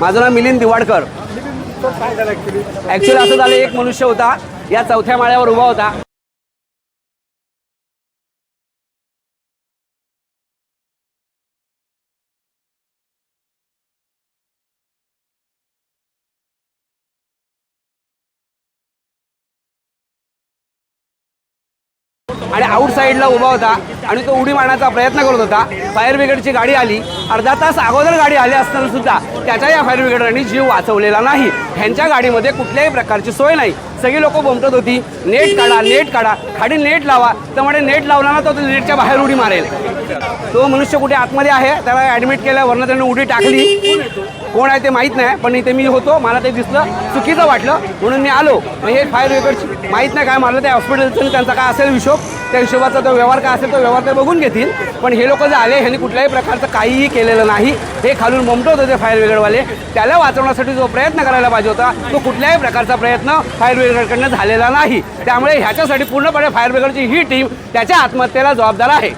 माझं नाव मिलिंद दिवाडकर. ॲक्च्युली असं झालं एक मनुष्य होता. या चौथ्या माळ्यावर उभा होता. आणि आउट साईडला उभा होता आणि तो उडी मारण्याचा प्रयत्न करत होता. फायर ब्रिगेडची गाडी आली. अर्धा तास अगोदर गाडी आली असताना सुद्धा त्याच्या या फायर ब्रिगेडरांनी जीव वाचवलेला नाही. ह्यांच्या गाडीमध्ये कुठल्याही प्रकारची सोय नाही. सगळी लोक बोमटत होती. नेट काढा नेट काढा. खाली नेट लावा. तर म्हणे नेट लावला ना तो तो नेटच्या बाहेर उडी मारेल. तो मनुष्य कुठे आतमध्ये आहे त्याला ॲडमिट केल्यावरनं वरनं त्याने उडी टाकली. कोण आहे ते माहीत नाही पण इथे मी होतो. मला ते दिसलं. चुकीचं वाटलं. म्हणून मी आलो. मग हे फायर ब्रिगेडची माहीत नाही काय मारलं त्या हॉस्पिटलचं त्यांचा काय असेल हिशोब? त्या हिशोबाचा तो व्यवहार काय असेल तो व्यवहार ते बघून घेतील. पण हे लोक जे आले ह्यांनी कुठल्याही प्रकारचं काहीही केलेलं नाही. हे खालून ममटवत होते फायर ब्रिगेडवाले त्याला वाचवण्यासाठी जो प्रयत्न करायला पाहिजे होता तो कुठल्याही प्रकारचा प्रयत्न फायर ब्रिगेडकडनं झालेला नाही. त्यामुळे ह्याच्यासाठी पूर्णपणे फायर ब्रिगेडची ही टीम त्याच्या आत्महत्येला जबाबदार आहे.